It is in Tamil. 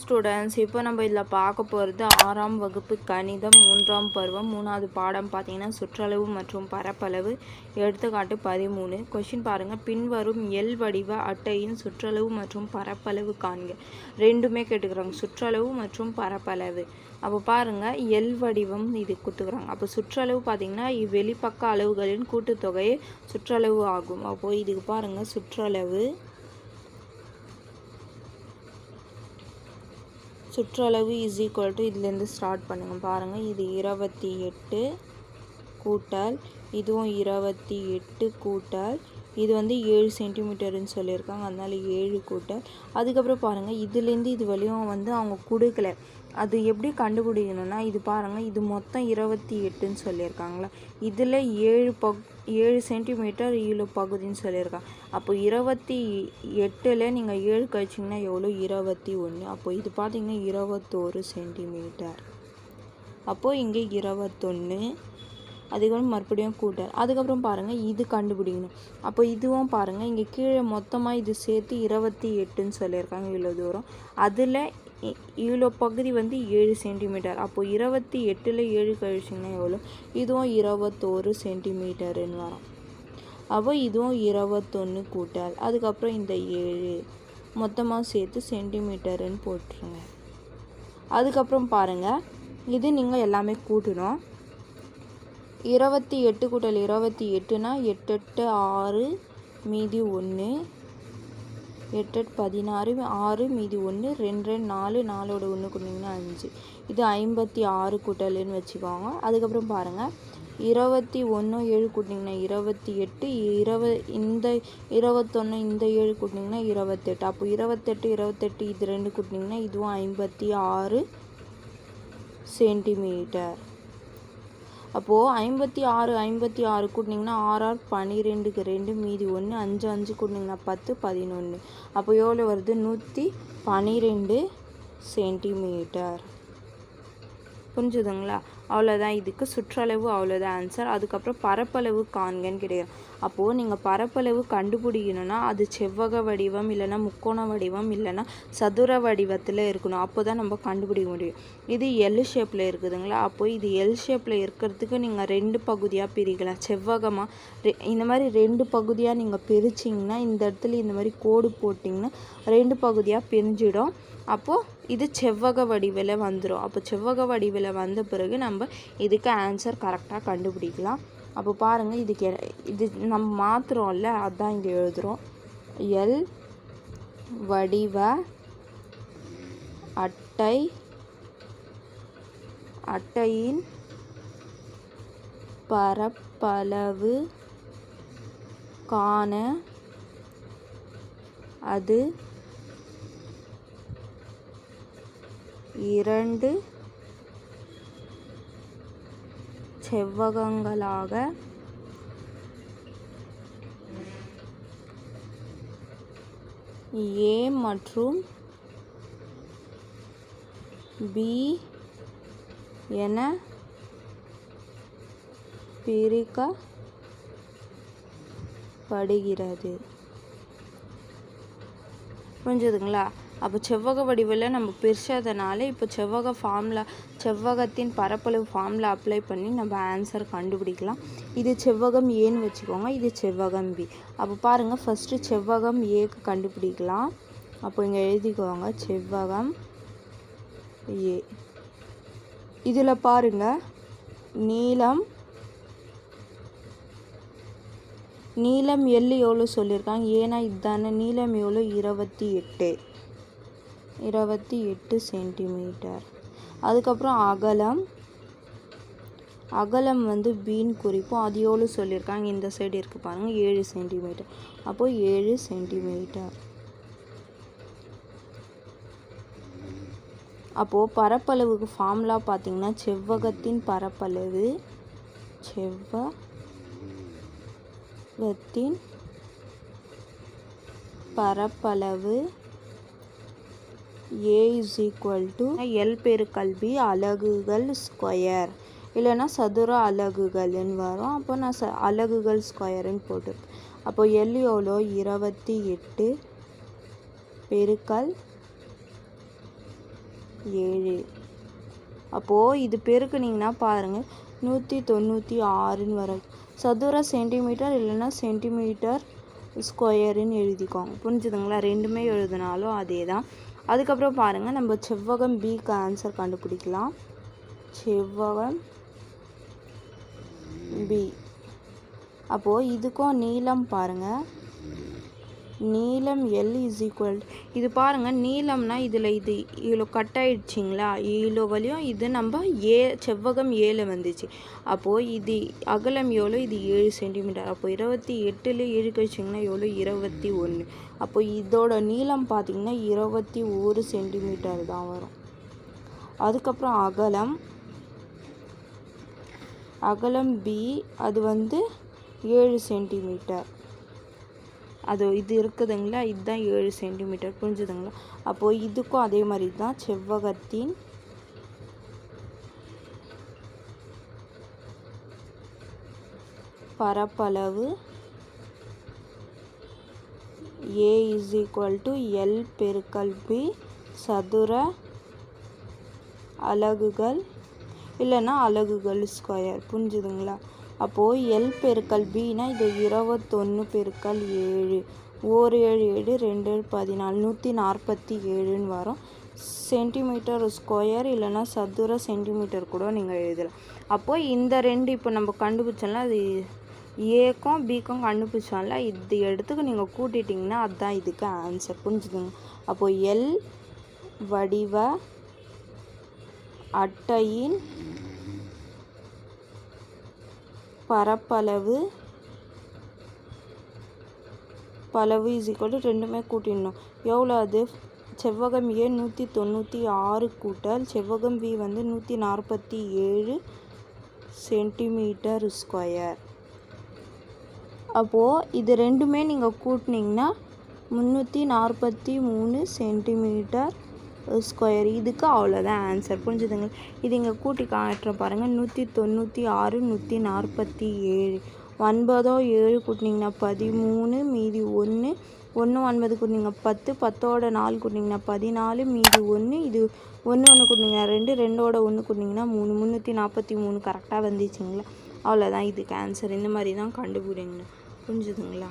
ஸ்டூடெண்ட்ஸ் இப்போ நம்ம இதில் பார்க்க போகிறது ஆறாம் வகுப்பு கணிதம் மூன்றாம் பருவம் மூணாவது பாடம் பார்த்தீங்கன்னா சுற்றளவு மற்றும் பரப்பளவு. எடுத்துக்காட்டு பதிமூணு. கொஷின் பாருங்கள் பின்வரும் எல் வடிவ அட்டையின் சுற்றளவு மற்றும் பரப்பளவு காண்க. ரெண்டுமே கேட்டுக்கிறாங்க. சுற்றளவு மற்றும் பரப்பளவு. அப்போ பாருங்கள் எல் வடிவம் இது கொடுத்துக்கிறாங்க அப்போ சுற்றளவு பார்த்தீங்கன்னா வெளிப்பக்க அளவுகளின் கூட்டுத்தொகையே சுற்றளவு ஆகும். அப்போது இதுக்கு பாருங்கள் சுற்றளவு சுற்றளவு இஸ் ஈக்குவல் டு இதுலேருந்து ஸ்டார்ட் பண்ணுங்கள் பாருங்கள் இது இருபத்தி எட்டு கூட்டல் இதுவும் இருபத்தி எட்டு கூட்டல் இது வந்து ஏழு சென்டிமீட்டர்னு சொல்லியிருக்காங்க. அதனால ஏழு கூட்டல். அதுக்கப்புறம் பாருங்கள் இதுலேருந்து இது வழியும் வந்து அவங்க கொடுக்கல. அது எப்படி கண்டுபிடிக்கணும்னா இது பாருங்கள் இது மொத்தம் இருபத்தி எட்டுன்னு சொல்லியிருக்காங்களா. இதில் ஏழு பக் ஏழு சென்டிமீட்டர் ஏழு பகுதின்னு சொல்லியிருக்காங்க. அப்போ இருபத்தி எட்டில் நீங்கள் ஏழு கழிச்சிங்கன்னா எவ்வளோ? இருபத்தி ஒன்று. அப்போ இது பார்த்திங்கன்னா இருபத்தோரு சென்டிமீட்டர். அப்போது இங்கே இருபத்தொன்று அதுக்கப்புறம் மறுபடியும் கூட்டல் அதுக்கப்புறம் பாருங்கள் இது கண்டுபிடிக்கணும். அப்போ இதுவும் பாருங்கள் இங்கே கீழே மொத்தமாக இது சேர்த்து இருபத்தி எட்டுன்னு சொல்லியிருக்காங்க இவ்வளோ தூரம். அதில் இவ்வளோ பகுதி வந்து ஏழு சென்டிமீட்டர். அப்போது இருபத்தி எட்டில் ஏழு கழிச்சிங்கன்னா எவ்வளோ இதுவும் இருபத்தோரு சென்டிமீட்டருன்னு வரும். அப்போ இதுவும் இருபத்தொன்று கூட்டல் அதுக்கப்புறம் இந்த ஏழு மொத்தமாக சேர்த்து சென்டிமீட்டருன்னு போட்டுருங்க. அதுக்கப்புறம் பாருங்கள் இது நீங்கள் எல்லாமே கூட்டணும். இருபத்தி எட்டு கூட்டல் இருபத்தி எட்டுனா எட்டு எட்டு ஆறு மீதி ஒன்று எட்டு எட்டு பதினாறு ஆறு மீதி ஒன்று ரெண்டு ரெண்டு நாலு நாலோட ஒன்று கொடுத்தீங்கன்னா அஞ்சு. இது ஐம்பத்தி ஆறு கூட்டல்னு வச்சுக்கோங்க. அதுக்கப்புறம் பாருங்கள் இருபத்தி ஒன்று ஏழு கூட்டிங்கன்னா இருபத்தி எட்டு இருவ இந்த இருபத்தொன்று இந்த ஏழு கூட்டிங்கன்னா இருபத்தெட்டு. அப்போ இருபத்தெட்டு இருபத்தெட்டு இது ரெண்டு கூட்டிங்கன்னா இதுவும் ஐம்பத்தி ஆறு சென்டிமீட்டர். அப்போது ஐம்பத்தி ஆறு ஐம்பத்தி ஆறு கூட்டினிங்கன்னா ஆறு ஆறு பன்னிரெண்டுக்கு ரெண்டு மீதி ஒன்று அஞ்சு அஞ்சு கூட்டினிங்கன்னா பத்து பதினொன்று அப்போ எவ்வளோ வருது? நூற்றி பன்னிரெண்டு சென்டிமீட்டர். புரிஞ்சுதுங்களா? அவ்வளோதான். இதுக்கு சுற்றளவு அவ்வளோதான். ஆன்சர் அதுக்கப்புறம் பரப்பளவு காண்கன்னு கிடையாது அப்போது நீங்கள் பரப்பளவு கண்டுபிடிக்கணும்னா அது செவ்வக வடிவம் இல்லைன்னா முக்கோண வடிவம் இல்லைன்னா சதுர வடிவத்தில் இருக்கணும். அப்போ தான் நம்ம கண்டுபிடிக்க முடியும். இது எல் ஷேப்பில் இருக்குதுங்களா? அப்போ இது எல் ஷேப்பில் இருக்கிறதுக்கு நீங்கள் ரெண்டு பகுதியாக பிரிக்கலாம். செவ்வகமாக இந்த மாதிரி ரெண்டு பகுதியாக நீங்கள் பிரிச்சிங்கன்னா இந்த இடத்துல இந்த மாதிரி கோடு போட்டிங்கன்னா ரெண்டு பகுதியாக பிரிஞ்சிடும். அப்போது இது செவ்வக வடிவில் வந்துடும் அப்போ செவ்வக வடிவில் வந்த பிறகு நம்ம இதுக்கு ஆன்சர் கரெக்டாக கண்டுபிடிக்கலாம். அப்போ பாருங்கள் இதுக்கு எ- இது நம்ம மாற்றுறோம்ல அதான் இங்கே எழுதுகிறோம் எல் வடிவ அட்டை அட்டையின் பரப்பளவு காண அது இரண்டு செவ்வகங்களாக ஏ மற்றும் பி என பிரிக்கப்படுகிறது. புரிஞ்சுதுங்களா? அப்போ செவ்வக வடிவில் நம்ம பிரிச்சதுனால இப்போ செவ்வக ஃபார்மில் செவ்வகத்தின் பரப்பளவு ஃபார்மில் அப்ளை பண்ணி நம்ம ஆன்சர் கண்டுபிடிக்கலாம். இது செவ்வகம் ஏன்னு வச்சுக்கோங்க. இது செவ்வகம் பி அப்போ பாருங்கள் ஃபஸ்ட்டு செவ்வகம் ஏக்கு கண்டுபிடிக்கலாம். அப்போ இங்கே எழுதிக்கோங்க. செவ்வகம் ஏ இதில் பாருங்கள் நீளம் நீளம் எள்ளு எவ்வளோ சொல்லியிருக்காங்க? ஏன்னா இதுதானே நீளம் எவ்வளோ இருபத்தி எட்டு. இருபத்தி எட்டு சென்டிமீட்டர் அதுக்கப்புறம் அகலம். அகலம் வந்து பீன் குறிப்போம் அது எவ்வளோ சொல்லியிருக்காங்க? இந்த சைடு இருக்குது பாருங்கள் ஏழு சென்டிமீட்டர் அப்போது ஏழு சென்டிமீட்டர் அப்போது பரப்பளவுக்கு ஃபார்முலா பார்த்தீங்கன்னா செவ்வகத்தின் பரப்பளவு செவ்வகத்தின் பரப்பளவு A is equal to L பெருக்கல் பி அலகுகள் ஸ்கொயர் இல்லைன்னா சதுர அலகுகள்னு வரும். அப்போ நான் ச அலகுகள் ஸ்கொயருன்னு போட்டிருப்பேன் அப்போ எல் எவ்வளோ? இருபத்தி எட்டு பெருக்கல் ஏழு. அப்போது இது பெருக்குனிங்கன்னா பாருங்கள் நூற்றி தொண்ணூற்றி ஆறுன்னு வரும். சதுர சென்டிமீட்டர் இல்லைன்னா சென்டிமீட்டர் ஸ்கொயருன்னு எழுதிக்கோங்க. புரிஞ்சுதுங்களா? ரெண்டுமே எழுதினாலும் அதே தான் அதுக்கப்புறம் பாருங்கள் நம்ம செவ்வகம் பிக்கு ஆன்சர் கண்டுபிடிக்கலாம். செவ்வகம் பி அப்போது இதுக்கும் நீளம் பாருங்கள் நீளம் எல் இஸ் ஈக்குவல் இது பாருங்கள் நீளம்னா இதில் இது இவ்வளோ கட் ஆயிடுச்சிங்களா? இவ்வளோ வழியும் இது நம்ம ஏ செவ்வகம் ஏழு வந்துச்சு. அப்போது இது அகலம் எவ்வளோ இது ஏழு சென்டிமீட்டர் அப்போ இருபத்தி எட்டில் ஏழு கழிச்சிங்கன்னா எவ்வளோ இருபத்தி ஒன்று அப்போ இதோட நீளம் பார்த்திங்கன்னா இருபத்தி ஒரு சென்டிமீட்டர் தான் வரும். அதுக்கப்புறம் அகலம். அகலம் பி அது வந்து ஏழு சென்டிமீட்டர் அது இது இருக்குதுங்களா? இதுதான் ஏழு சென்டிமீட்டர் புரிஞ்சுதுங்களா? அப்போது இதுக்கும் அதே மாதிரி தான் செவ்வகத்தின் பரப்பளவு A is equal to L பெருக்கல் பி சதுர அலகுகள் இல்லைன்னா அலகுகள் ஸ்கொயர் புரிஞ்சுதுங்களா? அப்போது எல் பெருக்கல் பின்னா இது இருபத்தொன்று பெருக்கல் ஏழு. ஓர் ஏழு ஏழு ரெண்டு ஏழு பதினாலு. நூற்றி நாற்பத்தி ஏழுன்னு வரும். சென்டிமீட்டர் ஸ்கொயர் இல்லைன்னா சதுர சென்டிமீட்டர் கூட நீங்கள் எழுதலாம். அப்போது இந்த ரெண்டு இப்போ நம்ம கண்டுபிடிச்சோம்ல அது ஏக்கும் பிக்கும் கண்டுபிடிச்சோம்ல இது இடத்துக்கு நீங்கள் கூட்டிட்டிங்கன்னா அதுதான் இதுக்கு ஆன்சர் புரிஞ்சுதுங்க அப்போது எல் வடிவ அட்டையின் பரப்பளவு பளவு இஸ் ஈக்குவல் டு ரெண்டுமே கூட்டிடணும். எவ்வளோ அது? செவ்வகம் ஏ நூற்றி தொண்ணூற்றி ஆறு கூட்டல் செவ்வகம் பி வந்து நூற்றி நாற்பத்தி ஏழு சென்டிமீட்டர் ஸ்கொயர் அப்போது இது ரெண்டுமே நீங்கள் கூட்டினீங்கன்னா முந்நூற்றி நாற்பத்தி மூணு சென்டிமீட்டர் ஸ்கொயர் இதுக்கு அவ்வளோதான் ஆன்சர் புரிஞ்சுதுங்க? இது இங்கே கூட்டி காட்டுற பாருங்கள் நூற்றி தொண்ணூற்றி ஆறு நூற்றி நாற்பத்தி ஏழு ஒன்பதோ ஏழு கூட்டினீங்கன்னா பதிமூணு மீதி ஒன்று ஒன்று ஒன்பது கூட்டினீங்க பத்து. பத்தோட நாலு கூட்டினீங்கன்னா பதினாலு மீதி ஒன்று இது ஒன்று ஒன்று கூட்டினீங்கன்னா ரெண்டு. ரெண்டோட ஒன்று கூட்டினீங்கன்னா மூணு. முந்நூற்றி நாற்பத்தி மூணு கரெக்டாக வந்துச்சுங்களா? அவ்வளோதான் இதுக்கு ஆன்சர் இந்த மாதிரி தான் கண்டுபிடிங்க புரிஞ்சுதுங்களா?